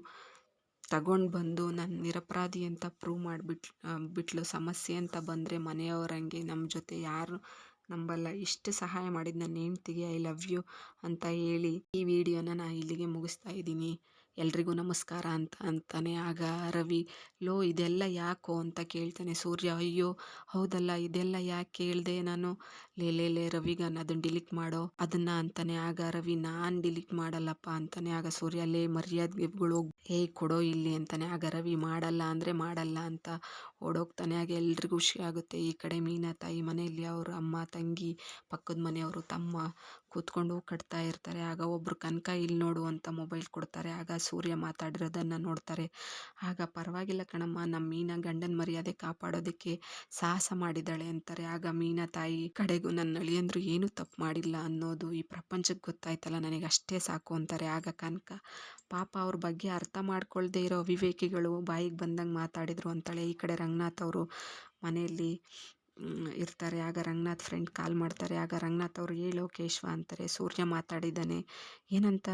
ತಗೊಂಡು ಬಂದು ನಾನು ನಿರಪರಾಧಿ ಅಂತ ಪ್ರೂವ್ ಮಾಡಿಬಿಟ್ಲು ಬಿಟ್ಲು. ಸಮಸ್ಯೆ ಅಂತ ಬಂದರೆ ಮನೆಯವರಂಗೆ ನಮ್ಮ ಜೊತೆ ಯಾರು ನಂಬಲ್ಲ. ಇಷ್ಟು ಸಹಾಯ ಮಾಡಿದ ನನ್ನ ಹೆಂಡ್ತಿಗೆ ಐ ಲವ್ ಯು ಅಂತ ಹೇಳಿ ಈ ವಿಡಿಯೋನ ನಾನು ಇಲ್ಲಿಗೆ ಮುಗಿಸ್ತಾ ಇದ್ದೀನಿ. ಎಲ್ರಿಗೂ ನಮಸ್ಕಾರ ಅಂತ ಅಂತಾನೆ ಆಗ ರವಿ, ಲೋ ಇದೆಲ್ಲ ಯಾಕೋ ಅಂತ ಕೇಳ್ತಾನೆ. ಸೂರ್ಯ, ಅಯ್ಯೋ, ಹೌದಲ್ಲ, ಇದೆಲ್ಲ ಯಾಕೆ ಕೇಳಿದೆ ನಾನು? ಲೇ ಲೇ ಲೇ, ರವಿಗನ್ ಅದನ್ನ ಡಿಲೀಟ್ ಮಾಡೋ, ಅದನ್ನ ಅಂತಾನೆ ಆಗ ರವಿ, ನಾನು ಡಿಲೀಟ್ ಮಾಡಲ್ಲಪ್ಪ ಅಂತಾನೆ ಆಗ ಸೂರ್ಯ, ಲೇ ಮರ್ಯಾದೆಗಳು ಹೇ ಕೊಡೋ ಇಲ್ಲಿ ಅಂತಾನೆ ಆಗ ರವಿ, ಮಾಡಲ್ಲ ಅಂದರೆ ಮಾಡಲ್ಲ ಅಂತ ಓಡೋಗ್ತಾನೆ ಆಗ ಎಲ್ರಿಗೂ ಖುಷಿ ಆಗುತ್ತೆ. ಈ ಕಡೆ ಮೀನಾ ತಾಯಿ ಮನೆಯಲ್ಲಿ ಅವರು ಅಮ್ಮ, ತಂಗಿ, ಪಕ್ಕದ ಮನೆಯವರು ತಮ್ಮ ಕೂತ್ಕೊಂಡು ಕಟ್ತಾ ಇರ್ತಾರೆ. ಆಗ ಒಬ್ಬರು ಕನಕ ಇಲ್ಲಿ ನೋಡು ಅಂತ ಮೊಬೈಲ್ ಕೊಡ್ತಾರೆ. ಆಗ ಸೂರ್ಯ ಮಾತಾಡಿರೋದನ್ನು ನೋಡ್ತಾರೆ. ಆಗ ಪರವಾಗಿಲ್ಲ ಕಣಮ್ಮ ನಮ್ಮ ಮೀನಾ ಗಂಡನ ಮರ್ಯಾದೆ ಕಾಪಾಡೋದಕ್ಕೆ ಸಾಹಸ ಮಾಡಿದ್ದಾಳೆ ಅಂತಾರೆ. ಆಗ ಮೀನಾ ತಾಯಿ ಕಡೆಗೂ ನನ್ನ ಅಳಿಯಂದ್ರು ಏನೂ ತಪ್ಪು ಮಾಡಿಲ್ಲ ಅನ್ನೋದು ಈ ಪ್ರಪಂಚಕ್ಕೆ ಗೊತ್ತಾಯ್ತಲ್ಲ, ನನಗೆ ಅಷ್ಟೇ ಸಾಕು ಅಂತಾರೆ. ಆಗ ಕನಕ, ಪಾಪ ಅವ್ರ ಬಗ್ಗೆ ಅರ್ಥ ಮಾಡ್ಕೊಳ್ದೇ ಇರೋ ವಿವೇಕಿಗಳು ಬಾಯಿಗೆ ಬಂದಂಗೆ ಮಾತಾಡಿದ್ರು ಅಂತಾಳೆ. ಈ ಕಡೆ ರಂಗನಾಥ್ ಅವರು ಮನೆಯಲ್ಲಿ ಇರ್ತಾರೆ. ಆಗ ರಂಗನಾಥ್ ಫ್ರೆಂಡ್ ಕಾಲ್ ಮಾಡ್ತಾರೆ. ಆಗ ರಂಗನಾಥ್ ಅವರು, ಹೇಳೋ ಕೇಶವ ಅಂತಾರೆ. ಸೂರ್ಯ ಮಾತಾಡಿದ್ದಾನೆ. ಏನಂತ?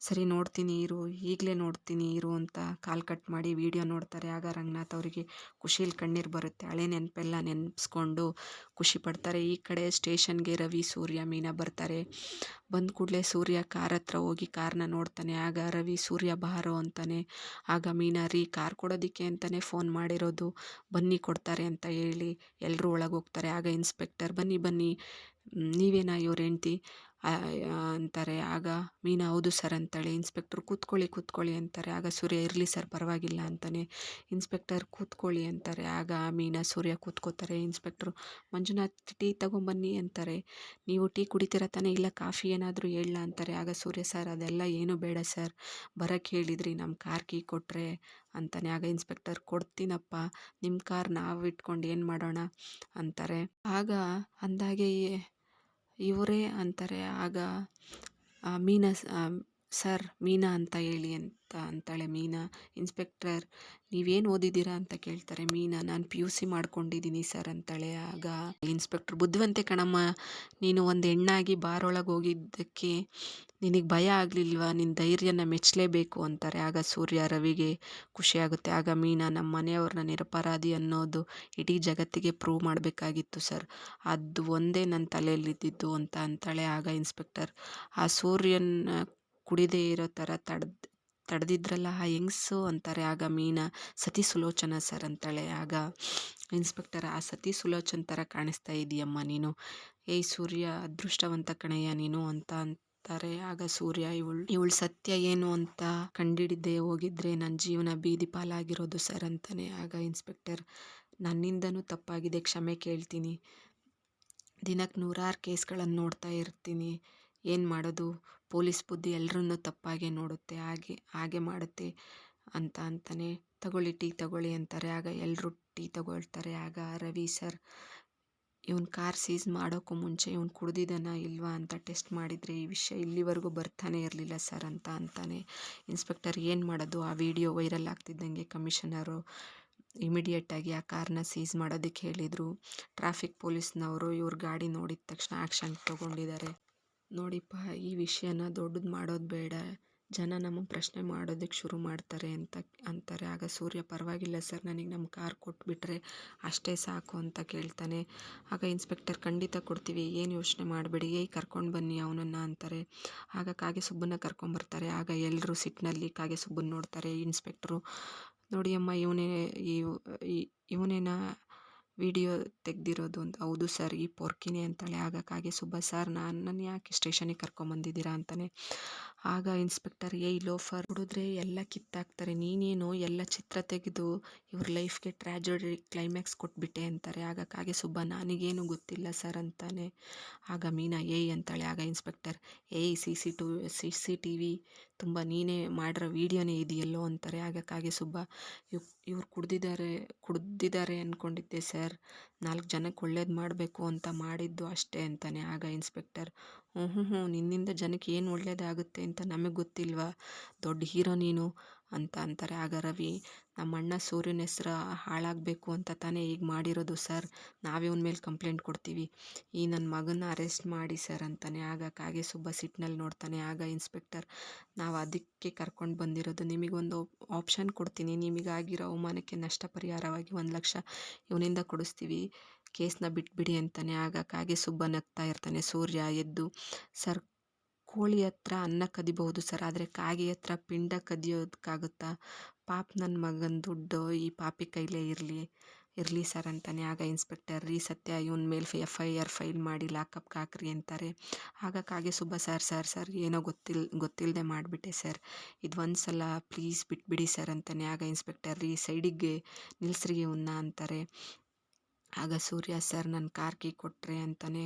ಸರಿ ನೋಡ್ತೀನಿ, ಇರು. ಈಗಲೇ ನೋಡ್ತೀನಿ, ಇರು ಅಂತ ಕಾಲ್ ಕಟ್ ಮಾಡಿ ವೀಡಿಯೋ ನೋಡ್ತಾರೆ. ಆಗ ರಂಗನಾಥ್ ಅವರಿಗೆ ಖುಷಿಲಿ ಕಣ್ಣೀರು ಬರುತ್ತೆ. ಹಳೆ ನೆನಪೆಲ್ಲ ನೆನೆಸ್ಕೊಂಡು ಖುಷಿ ಪಡ್ತಾರೆ. ಈ ಕಡೆ ಸ್ಟೇಷನ್ಗೆ ರವಿ, ಸೂರ್ಯ, ಮೀನಾ ಬರ್ತಾರೆ. ಬಂದ ಕೂಡಲೇ ಸೂರ್ಯ ಕಾರ್ ಹತ್ರ ಹೋಗಿ ಕಾರ್ನ ನೋಡ್ತಾನೆ. ಆಗ ರವಿ ಸೂರ್ಯ ಬಾರೋ ಅಂತಾನೆ. ಆಗ ಮೀನಾ ರೀ ಕಾರ್ ಕೊಡೋದಕ್ಕೆ ಅಂತಲೇ ಫೋನ್ ಮಾಡಿರೋದು. ಬನ್ನಿ ಕೊಡ್ತಾರೆ ಅಂತ ಹೇಳಿ ಎಲ್ಲರೂ ಒಳಗೆ ಹೋಗ್ತಾರೆ. ಆಗ ಇನ್ಸ್ಪೆಕ್ಟರ್ ಬನ್ನಿ ಬನ್ನಿ. ನೀವೇನಾ ಇವ್ರ ಹೆಂಡ್ತಿ ಅಂತಾರೆ. ಆಗ ಮೀನಾ, ಹೌದು ಸರ್ ಅಂತಾಳೆ. ಇನ್ಸ್ಪೆಕ್ಟರ್, ಕೂತ್ಕೊಳ್ಳಿ ಕೂತ್ಕೊಳ್ಳಿ ಅಂತಾರೆ. ಆಗ ಸೂರ್ಯ, ಇರಲಿ ಸರ್, ಪರವಾಗಿಲ್ಲ ಅಂತಾನೆ. ಇನ್ಸ್ಪೆಕ್ಟರ್, ಕೂತ್ಕೊಳ್ಳಿ ಅಂತಾರೆ. ಆಗ ಮೀನಾ, ಸೂರ್ಯ ಕೂತ್ಕೋತಾರೆ. ಇನ್ಸ್ಪೆಕ್ಟ್ರು, ಮಂಜುನಾಥ್, ಟೀ ತಗೊಂಬನ್ನಿ ಅಂತಾರೆ. ನೀವು ಟೀ ಕುಡಿತೀರ ತಾನೇ? ಇಲ್ಲ, ಕಾಫಿ ಏನಾದರೂ ಹೇಳಲ್ಲ ಅಂತಾರೆ. ಆಗ ಸೂರ್ಯ ಸರ್, ಅದೆಲ್ಲ ಏನು ಬೇಡ ಸರ್. ಬರೋಕ್ಕೆ ಹೇಳಿದ್ರಿ ನಮ್ಮ ಕಾರ್ ಕೀ ಕೊಟ್ಟರೆ ಅಂತಾನೆ. ಆಗ ಇನ್ಸ್ಪೆಕ್ಟರ್, ಕೊಡ್ತೀನಪ್ಪ. ನಿಮ್ಮ ಕಾರ್ ನಾವು ಇಟ್ಕೊಂಡು ಏನು ಮಾಡೋಣ? ಅಂತಾರೆ. ಆಗ ಅಂದಾಗೆ ಇವರೇ ಅಂತಾರೆ, ಆಗ ಮೀನಾ ಸರ್ ಮೀನಾ ಅಂತ ಹೇಳಿ ಅಂತ ಅಂತಾಳೆ ಮೀನಾ. ಇನ್ಸ್ಪೆಕ್ಟರ್, ನೀವೇನು ಓದಿದ್ದೀರಾ ಅಂತ ಕೇಳ್ತಾರೆ ಮೀನಾ. ನಾನು ಪಿ ಯು ಸಿ ಮಾಡ್ಕೊಂಡಿದ್ದೀನಿ ಸರ್ ಅಂತಾಳೆ. ಆಗ, ಇನ್ಸ್ಪೆಕ್ಟರ್, ಬುದ್ಧಿವಂತೆ ಕಣಮ್ಮ. ನೀನು ಒಂದು ಹೆಣ್ಣಾಗಿ ಬಾರೊಳಗೆ ಹೋಗಿದ್ದಕ್ಕೆ ನಿನಗೆ ಭಯ ಆಗಲಿಲ್ವ? ನಿನ್ನ ಧೈರ್ಯನ ಮೆಚ್ಚಲೇಬೇಕು ಅಂತಾರೆ. ಆಗ ಸೂರ್ಯ ರವಿಗೆ ಖುಷಿಯಾಗುತ್ತೆ. ಆಗ ಮೀನಾ ನಮ್ಮ ಮನೆಯವ್ರನ್ನ ನಿರಪರಾಧಿ ಅನ್ನೋದು ಇಡೀ ಜಗತ್ತಿಗೆ ಪ್ರೂವ್ ಮಾಡಬೇಕಾಗಿತ್ತು ಸರ್ ಅದು ಒಂದೇ ನನ್ನ ತಲೆಯಲ್ಲಿದ್ದಿದ್ದು ಅಂತ ಅಂತಾಳೆ ಆಗ ಇನ್ಸ್ಪೆಕ್ಟರ್ ಆ ಸೂರ್ಯನ ಕುಡಿದೇ ಇರೋ ಥರ ತಡೆದು, ತಡೆದಿದ್ರಲ್ಲ, ಆ ಹೆಂಗ್ಸು ಅಂತಾರೆ. ಆಗ ಮೀನಾ, ಸತಿ ಸುಲೋಚನ ಸರ್ ಅಂತಾಳೆ ಆಗ ಇನ್ಸ್ಪೆಕ್ಟರ್ ಆ, ಸತಿ ಸುಲೋಚನ ಥರ ಕಾಣಿಸ್ತಾ ಇದೆಯಮ್ಮ ನೀನು. ಏಯ್ ಸೂರ್ಯ, ಅದೃಷ್ಟವಂತ ಕಣಯ್ಯ ನೀನು ಅಂತ ಅಂತಾರೆ ಆಗ ಸೂರ್ಯ, ಇವಳು ಇವಳು ಸತ್ಯ ಏನು ಅಂತ ಕಂಡಿಡಿದೆ ಹೋಗಿದ್ರೆ ನನ್ನ ಜೀವನ ಬೀದಿ ಪಾಲಾಗಿರೋದು ಸರ್ ಅಂತಾನೆ. ಆಗ ಇನ್ಸ್ಪೆಕ್ಟರ್, ನನ್ನಿಂದನೂ ತಪ್ಪಾಗಿದೆ, ಕ್ಷಮೆ ಕೇಳ್ತೀನಿ. ದಿನಕ್ಕೆ ನೂರಾರು ಕೇಸ್ಗಳನ್ನು ನೋಡ್ತಾ ಇರ್ತೀನಿ. ಏನು ಮಾಡೋದು? ಪೊಲೀಸ್ ಬುದ್ಧಿ ಎಲ್ಲರನ್ನೂ ತಪ್ಪಾಗೆ ನೋಡುತ್ತೆ, ಹಾಗೆ ಹಾಗೆ ಮಾಡುತ್ತೆ ಅಂತ ಅಂತಾನೆ. ತಗೊಳ್ಳಿ, ಟೀ ತಗೊಳ್ಳಿ ಅಂತಾರೆ. ಆಗ ಎಲ್ಲರೂ ಟೀ ತಗೊಳ್ತಾರೆ. ಆಗ ರವಿ ಸರ್ ಇವನ್ ಕಾರ್ ಸೀಸ್ ಮಾಡೋಕ್ಕೂ ಮುಂಚೆ ಇವನು ಕುಡ್ದಿದ್ದಾನಾ ಇಲ್ವಾ ಅಂತ ಟೆಸ್ಟ್ ಮಾಡಿದರೆ ಈ ವಿಷಯ ಇಲ್ಲಿವರೆಗೂ ಬರ್ತಾನೆ ಇರಲಿಲ್ಲ ಸರ್ ಅಂತ ಅಂತಾನೆ. ಇನ್ಸ್ಪೆಕ್ಟರ್ ಏನು ಮಾಡೋದು? ಆ ವಿಡಿಯೋ ವೈರಲ್ ಆಗ್ತಿದ್ದಂಗೆ ಕಮಿಷನರು ಇಮಿಡಿಯೇಟಾಗಿ ಆ ಕಾರ್ನ ಸೀಸ್ ಮಾಡೋದಕ್ಕೆ ಹೇಳಿದರು. ಟ್ರಾಫಿಕ್ ಪೊಲೀಸ್ನವರು ಇವ್ರ ಗಾಡಿ ನೋಡಿದ ತಕ್ಷಣ ಆ್ಯಕ್ಷನ್ ತೊಗೊಂಡಿದ್ದಾರೆ. ನೋಡಿಪ್ಪ, ಈ ವಿಷಯನ ದೊಡ್ಡದು ಮಾಡೋದು ಬೇಡ. ಜನ ನಮಗೆ ಪ್ರಶ್ನೆ ಮಾಡೋದಕ್ಕೆ ಶುರು ಮಾಡ್ತಾರೆ ಅಂತ ಅಂತಾರೆ. ಆಗ ಸೂರ್ಯ, ಪರವಾಗಿಲ್ಲ ಸರ್, ನನಗೆ ನಮ್ಮ ಕಾರ್ ಕೊಟ್ಬಿಟ್ರೆ ಅಷ್ಟೇ ಸಾಕು ಅಂತ ಕೇಳ್ತಾನೆ. ಆಗ ಇನ್ಸ್ಪೆಕ್ಟರ್, ಖಂಡಿತ ಕೊಡ್ತೀವಿ, ಏನು ಯೋಚನೆ ಮಾಡಬೇಡಿ, ಏಯ್ ಕರ್ಕೊಂಡು ಬನ್ನಿ ಅವನನ್ನು ಅಂತಾರೆ. ಆಗ ಕಾಗೆ ಸುಬ್ಬನ್ನ ಕರ್ಕೊಂಬರ್ತಾರೆ ಆಗ ಎಲ್ಲರೂ ಸಿಟ್ಟಿನಲ್ಲಿ ಕಾಗೆ ಸುಬ್ಬನ್ನ ನೋಡ್ತಾರೆ. ಇನ್ಸ್ಪೆಕ್ಟ್ರು, ನೋಡಿ ಅಮ್ಮ, ಇವನೇ ಇವನೇನಾ ವಿಡಿಯೋ ತೆಗೆದಿರೋದು ಅಂತ. ಹೌದು ಸರ್, ಈ ಪೊರ್ಕಿನೇ ಅಂತಾಳೆ. ಆಗ ಕಾಗೆ ಸುಬ್ಬ, ಸರ್ ನಾನು ಯಾಕೆ ಸ್ಟೇಷನಿಗೆ ಕರ್ಕೊಂಬಂದಿದ್ದೀರಾ ಅಂತಾನೆ. ಆಗ ಇನ್ಸ್ಪೆಕ್ಟರ್ ಏ ಲೋಫರ್ ಹುಡುದ್ರೆ ಎಲ್ಲ ಕಿತ್ತಾಕ್ತಾರೆ. ನೀನೇನು ಎಲ್ಲ ಚಿತ್ರ ತೆಗೆದು ಇವ್ರ ಲೈಫ್ಗೆ ಟ್ರ್ಯಾಜಡಿ ಕ್ಲೈಮ್ಯಾಕ್ಸ್ ಕೊಟ್ಬಿಟ್ಟೆ ಅಂತಾರೆ. ಆಗ ಕಾಗೆ ಸುಬ್ಬ, ನನಗೇನು ಗೊತ್ತಿಲ್ಲ ಸರ್ ಅಂತಾನೆ. ಆಗ ಮೀನಾ ಏ ಅಂತಾಳೆ. ಆಗ ಇನ್ಸ್ಪೆಕ್ಟರ್ ಏ C C to C C T V ತುಂಬ ನೀನೇ ಮಾಡಿರೋ ವೀಡಿಯೋನೇ ಇದೆಯಲ್ಲೋ ಅಂತಾರೆ. ಆಗ ಕಾಗೆ ಸುಬ್ಬ ಇವ್ ಇವ್ರು ಕುಡ್ದಿದ್ದಾರೆ ಕುಡ್ದಿದ್ದಾರೆ ಅಂದ್ಕೊಂಡಿದ್ದೆ ಸರ್. ನಾಲ್ಕು ಜನಕ್ಕೆ ಒಳ್ಳೇದು ಮಾಡಬೇಕು ಅಂತ ಮಾಡಿದ್ದು ಅಷ್ಟೇ ಅಂತಾನೆ. ಆಗ ಇನ್ಸ್ಪೆಕ್ಟರ್ ಹ್ಞೂ ಹ್ಞೂ ನಿನ್ನಿಂದ ಜನಕ್ಕೆ ಏನು ಒಳ್ಳೆಯದಾಗುತ್ತೆ ಅಂತ ನಮಗೆ ಗೊತ್ತಿಲ್ವಾ? ದೊಡ್ಡ ಹೀರೋ ನೀನು ಅಂತ ಅಂತಾರೆ. ಆಗ ರವಿ ನಮ್ಮ ಅಣ್ಣ ಸೂರ್ಯನ ಹೆಸ್ರು ಹಾಳಾಗಬೇಕು ಅಂತ ತಾನೇ ಈಗ ಮಾಡಿರೋದು ಸರ್. ನಾವೇ ಅವನ ಮೇಲೆ ಕಂಪ್ಲೇಂಟ್ ಕೊಡ್ತೀವಿ. ಈ ನನ್ನ ಮಗನ ಅರೆಸ್ಟ್ ಮಾಡಿ ಸರ್ ಅಂತಾನೆ. ಆಗ ಕಾಗೆ ಸುಬ್ಬ ಸಿಟ್ನಲ್ಲಿ ನೋಡ್ತಾನೆ. ಆಗ ಇನ್ಸ್ಪೆಕ್ಟರ್, ನಾವು ಅದಕ್ಕೆ ಕರ್ಕೊಂಡು ಬಂದಿರೋದು ನಿಮಗೊಂದು ಆಪ್ಷನ್ ಕೊಡ್ತೀನಿ. ನಿಮಗಾಗಿರೋ ಅವಮಾನಕ್ಕೆ ನಷ್ಟ ಪರಿಹಾರವಾಗಿ ಒಂದು ಲಕ್ಷ ಇವನಿಂದ ಕೊಡಿಸ್ತೀವಿ. ಕೇಸ್ನ ಬಿಟ್ಬಿಡಿ ಅಂತಾನೆ ಆಗ ಕಾಗೆ ಸುಬ್ಬ ನಗ್ತಾ ಇರ್ತಾನೆ. ಸೂರ್ಯ ಎದ್ದು, ಸರ್, ಕೋಳಿ ಹತ್ರ ಅನ್ನ ಕದಿಬಹುದು ಸರ್, ಆದರೆ ಕಾಗೆ ಹತ್ರ ಪಿಂಡ ಕದಿಯೋದಕ್ಕಾಗುತ್ತಾ ಪಾಪ ನನ್ನ ಮಗನ ದುಡ್ಡು ಈ ಪಾಪಿ ಕೈಲೇ ಇರಲಿ ಇರಲಿ ಸರ್, ಅಂತಾನೆ. ಆಗ ಇನ್ಸ್ಪೆಕ್ಟರ್, ರೀ ಸತ್ಯ, ಇವನ ಮೇಲೆ ಎಫ್ ಐ ಆರ್ ಫೈಲ್ ಮಾಡಿ ಲಾಕಪ್ಗೆ ಹಾಕ್ರಿ ಅಂತಾರೆ. ಆಗ ಕಾಗೆ ಸುಬ್ಬ, ಸರ್ ಸರ್ ಸರ್, ಏನೋ ಗೊತ್ತಿಲ್ ಗೊತ್ತಿಲ್ಲದೆ ಮಾಡಿಬಿಟ್ಟೆ ಸರ್. ಇದು ಒಂದು ಸಲ ಪ್ಲೀಸ್ ಬಿಟ್ಬಿಡಿ ಸರ್, ಅಂತಾನೆ. ಆಗ ಇನ್ಸ್ಪೆಕ್ಟರ್, ರೀ, ಸೈಡಿಗೆ ನಿಲ್ಲಿಸ್ರಿ ಉನ್ನ ಅಂತಾರೆ. ಆಗ ಸೂರ್ಯ, ಸರ್ ನನ್ನ ಕಾರ್ ಕೀ ಕೊಟ್ಟರೆ ಅಂತಾನೆ.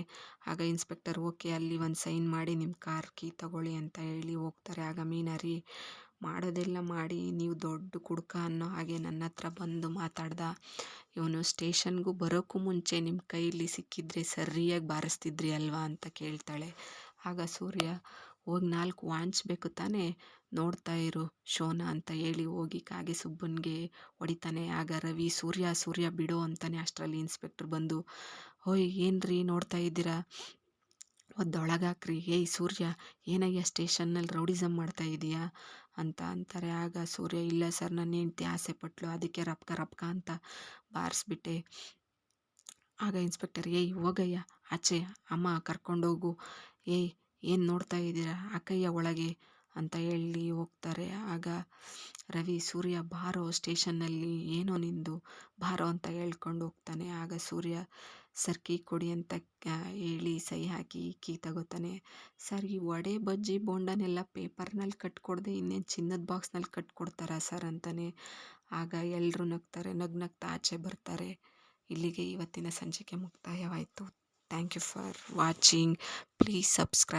ಆಗ ಇನ್ಸ್ಪೆಕ್ಟರ್ ಓಕೆ, ಅಲ್ಲಿ ಒಂದು ಸೈನ್ ಮಾಡಿ ನಿಮ್ಮ ಕಾರ್ ಕೀ ತಗೊಳ್ಳಿ ಅಂತ ಹೇಳಿ ಹೋಗ್ತಾರೆ. ಆಗ ಮೀನರಿ, ಮಾಡೋದೆಲ್ಲ ಮಾಡಿ, ನೀವು ದೊಡ್ಡ ಕುಡ್ಕ ಅನ್ನೋ ಹಾಗೆ ನನ್ನ ಹತ್ರ ಬಂದು ಮಾತಾಡ್ದ. ಇವನು ಸ್ಟೇಷನ್ಗೂ ಬರೋಕ್ಕೂ ಮುಂಚೆ ನಿಮ್ಮ ಕೈಯಲ್ಲಿ ಸಿಕ್ಕಿದ್ರೆ ಸರಿಯಾಗಿ ಬಾರಿಸ್ತಿದ್ರಿ ಅಲ್ವಾ? ಅಂತ ಕೇಳ್ತಾಳೆ. ಆಗ ಸೂರ್ಯ ಹೋಗಿ ನಾಲ್ಕು ವಾಂಚ್ಬೇಕು ತಾನೇ ನೋಡ್ತಾ ಇರು ಶೋನ ಅಂತ ಹೇಳಿ ಹೋಗಿ ಕಾಗೆ ಸುಬ್ಬನ್ಗೆ ಹೊಡಿತಾನೆ. ಆಗ ರವಿ, ಸೂರ್ಯ ಸೂರ್ಯ ಬಿಡೋ ಅಂತಾನೆ ಅಷ್ಟರಲ್ಲಿ ಇನ್ಸ್ಪೆಕ್ಟ್ರ್ ಬಂದು ಹೋಯ್ ಏನ್ರಿ ನೋಡ್ತಾ ಇದ್ದೀರಾ? ಒದ್ದೊಳಗಾಕ್ರಿ ಏಯ್, ಸೂರ್ಯ, ಏನಯ್ಯ ಸ್ಟೇಷನ್ನಲ್ಲಿ ರೌಡಿಸಮ್ ಮಾಡ್ತಾ ಇದೀಯಾ? ಅಂತ ಅಂತಾರೆ. ಆಗ ಸೂರ್ಯ, ಇಲ್ಲ ಸರ್ ನನ್ನ ಹೆಂಡ್ತಿ ಆಸೆ ಪಟ್ಲು, ಅದಕ್ಕೆ ರಪ್ಕ ರಪ್ಕ ಅಂತ ಬಾರಿಸ್ಬಿಟ್ಟೆ. ಆಗ ಇನ್ಸ್ಪೆಕ್ಟರ್ ಏಯ್, ಹೋಗಯ್ಯ, ಆಚೆ, ಅಮ್ಮ ಕರ್ಕೊಂಡೋಗು. ಏಯ್ ಏನು ನೋಡ್ತಾ ಇದ್ದೀರಾ? ಅಕ್ಕಯ್ಯ ಒಳಗೆ ಅಂತ ಹೇಳಿ ಹೋಗ್ತಾರೆ. ಆಗ ರವಿ, ಸೂರ್ಯ, ಬಾರೋ ಸ್ಟೇಷನ್ನಲ್ಲಿ ಏನೋ ನಿಂದು ಬಾರೋ ಅಂತ ಹೇಳ್ಕೊಂಡು ಹೋಗ್ತಾನೆ. ಆಗ ಸೂರ್ಯ, ಸರ್, ಕೀ ಕೊಡಿ ಅಂತ ಹೇಳಿ ಸಹಿ ಹಾಕಿ ಕೀ ತಗೋತಾನೆ. ಸರ್, ಈ ವಡೆ, ಬಜ್ಜಿ, ಬೋಂಡನೆಲ್ಲ ಪೇಪರ್ನಲ್ಲಿ ಕಟ್ಕೊಡ್ದೆ, ಇನ್ನೇನು ಚಿನ್ನದ ಬಾಕ್ಸ್ನಲ್ಲಿ ಕಟ್ಕೊಡ್ತಾರ ಸರ್? ಅಂತಾನೆ. ಆಗ ಎಲ್ಲರೂ ನಗ್ತಾರೆ. ನಗ್ ನಗ್ತಾ ಆಚೆ ಬರ್ತಾರೆ. ಇಲ್ಲಿಗೆ ಇವತ್ತಿನ ಸಂಚಿಕೆ ಮುಕ್ತಾಯವಾಯಿತು. Thank you for watching. Please subscribe